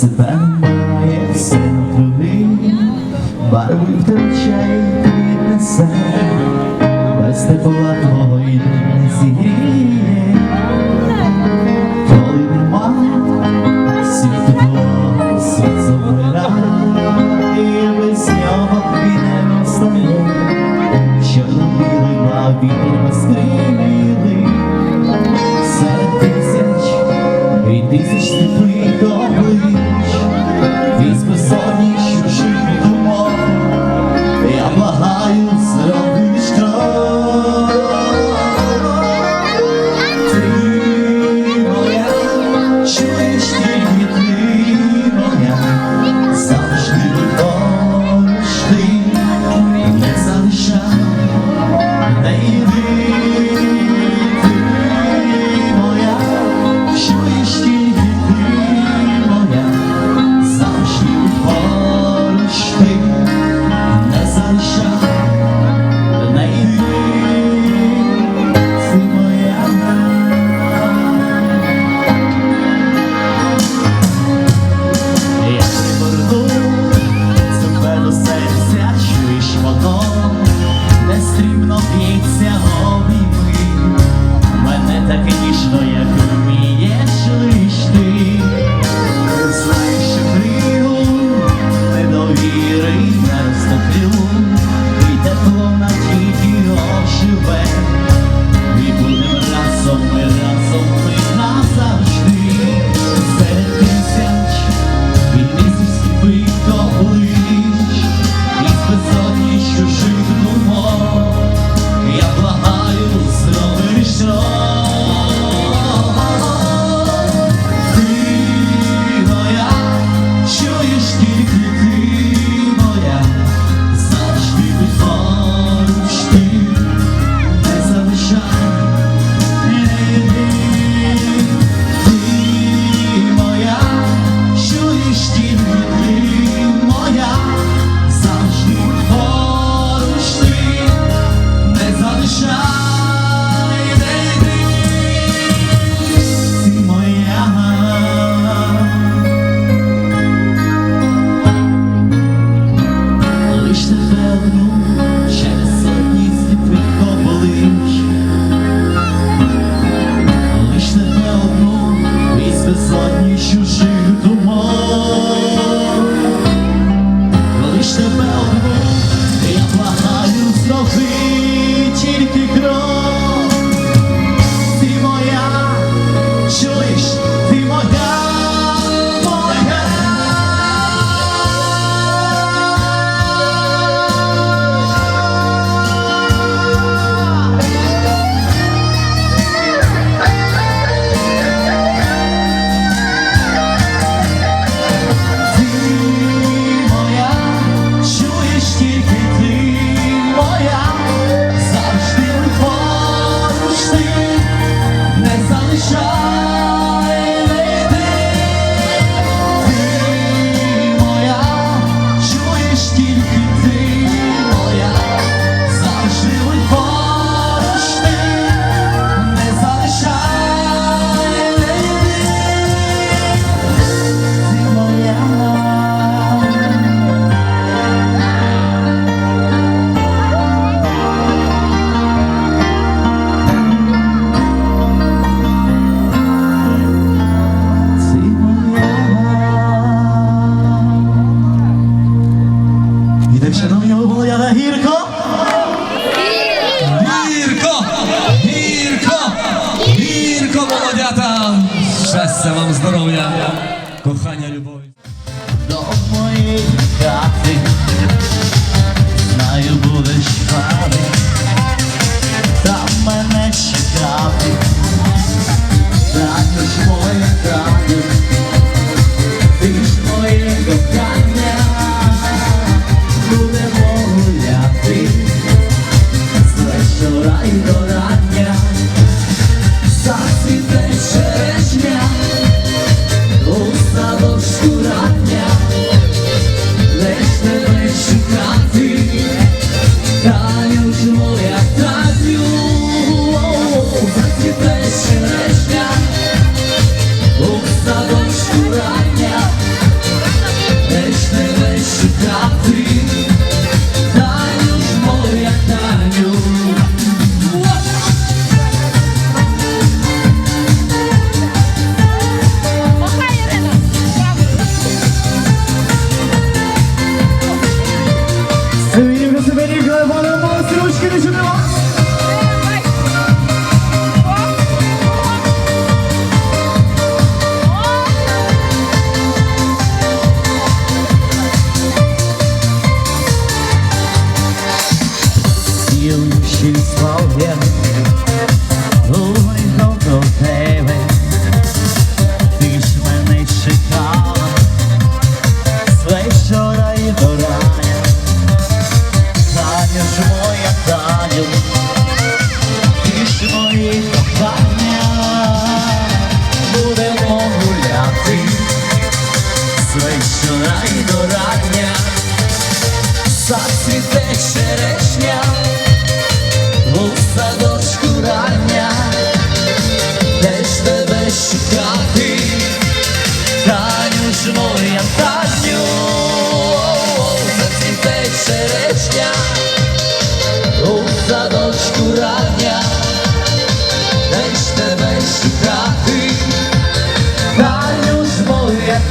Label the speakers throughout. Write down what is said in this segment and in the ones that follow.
Speaker 1: Тебе немає все туди, барви втрачає, квітне все, без тепла. Hay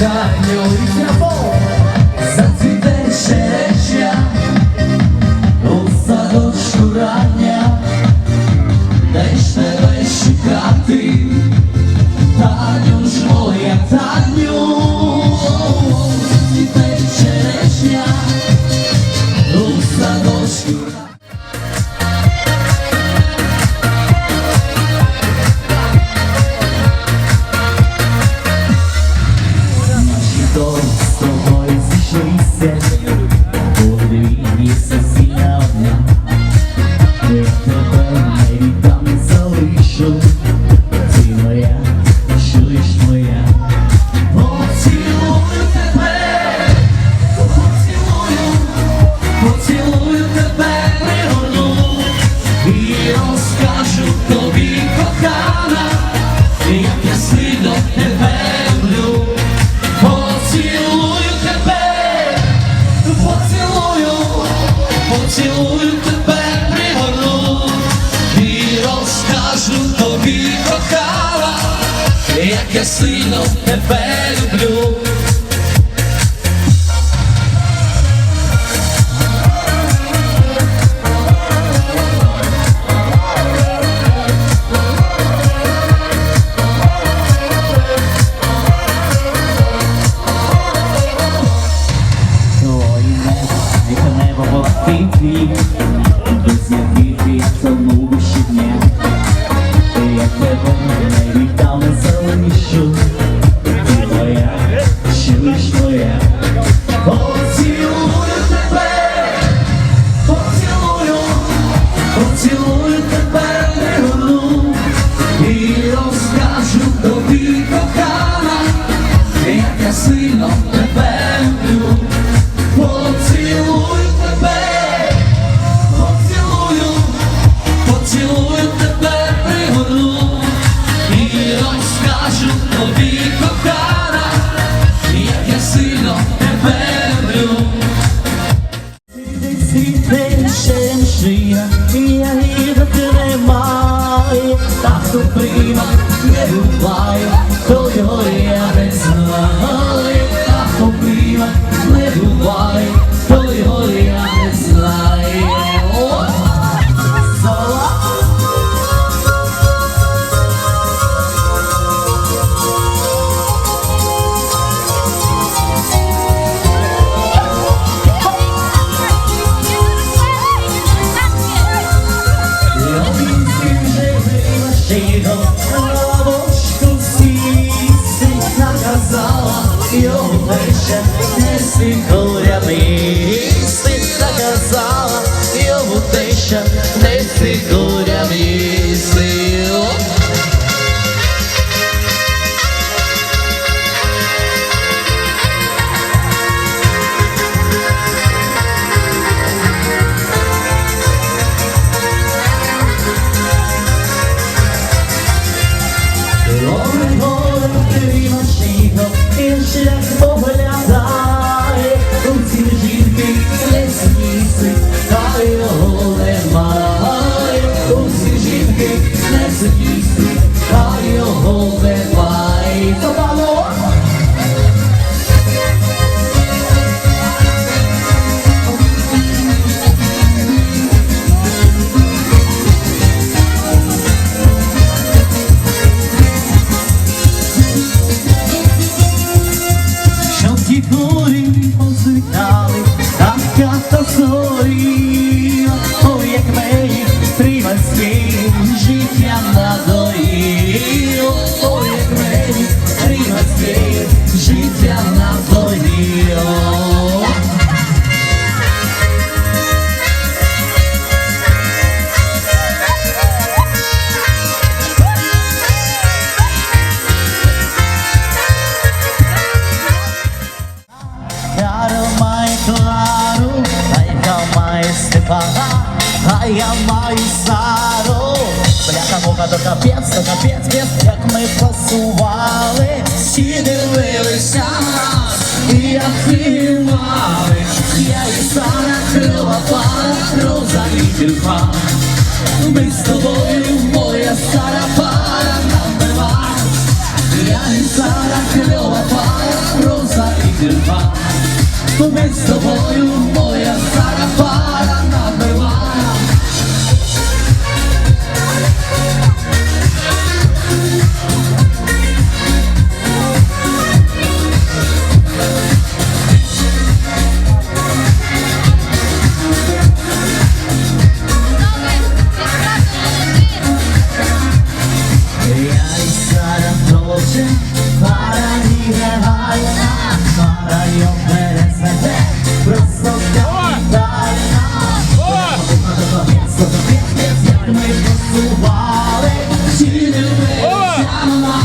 Speaker 1: Daniel. як я сильно тебе люблю. Never why, told you чи не вирішся на нас,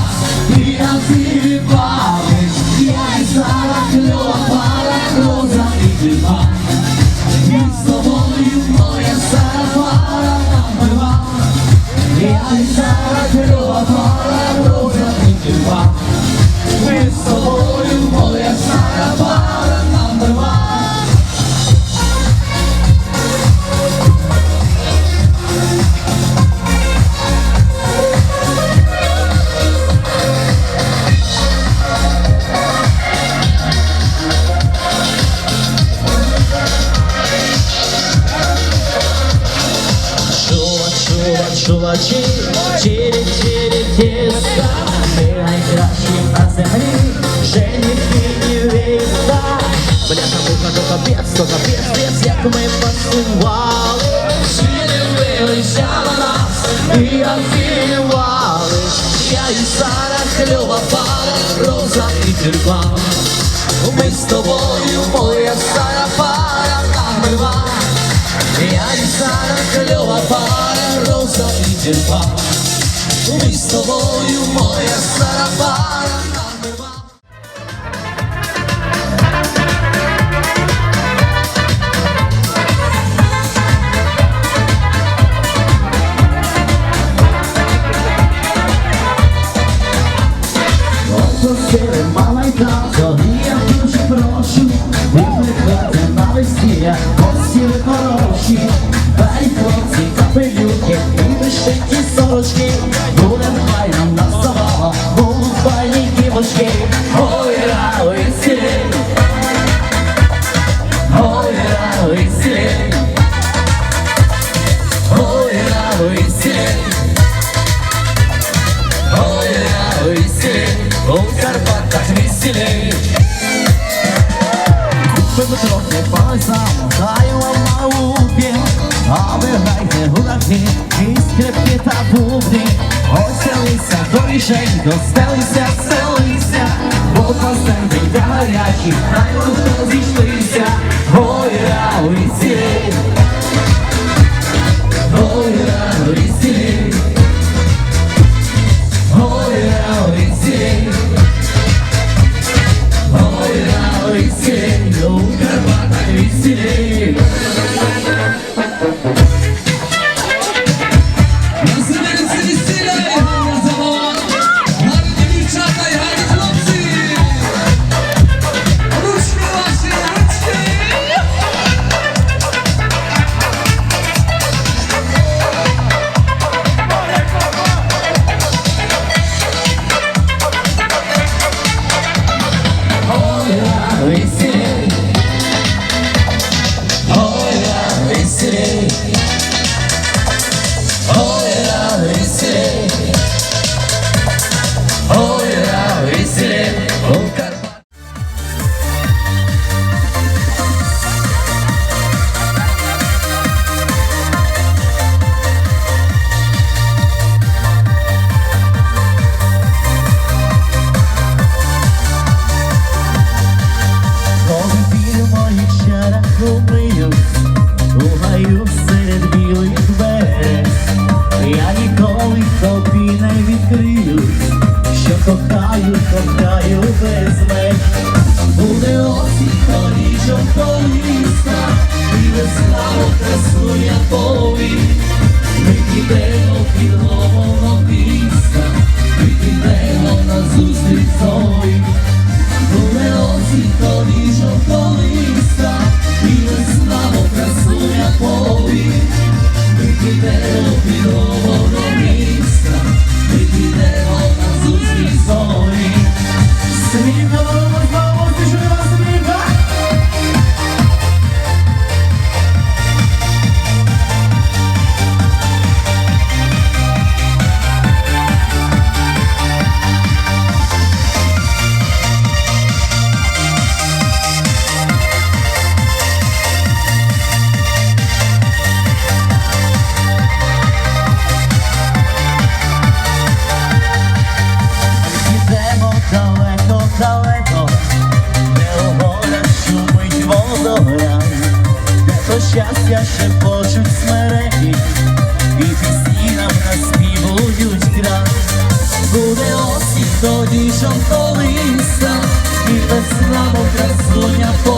Speaker 1: і називали. Я і Сара кльова пара, роза і дива. Ми з моя Сара пара набива. Я і Сара чува, чувачі, чирі, тіста. Ми найкращі на землі, женихи і невеста Бляха, муха, то капець, то капець, пець, як ми пасували. Чи не вилися на нас, і афілювали Я і Сара, кльова пара, роза і тюльпан Ми з тобою, моя стара пара, намива я і Сара кльова пара, роза і тюльпан Ми з тобою, моя стара пара ра, ой, сілі Ой, скрипки та Оселися доріженько, стелися, стелися Бо пластинки та гарячі, най хто зійшлися Ой, ра, ой, веселей. California.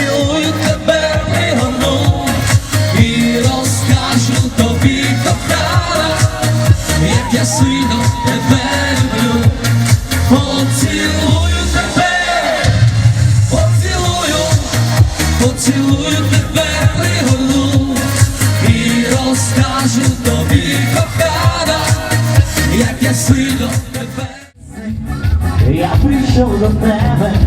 Speaker 1: поцілую тебе, пригорну і розкажу тобі, кохана, як я сильно тебе люблю, поцілую тебе, поцілую, поцілую тебе, пригорну і розкажу тобі, кохана, як я сильно тебе. Я прийшов до тебе.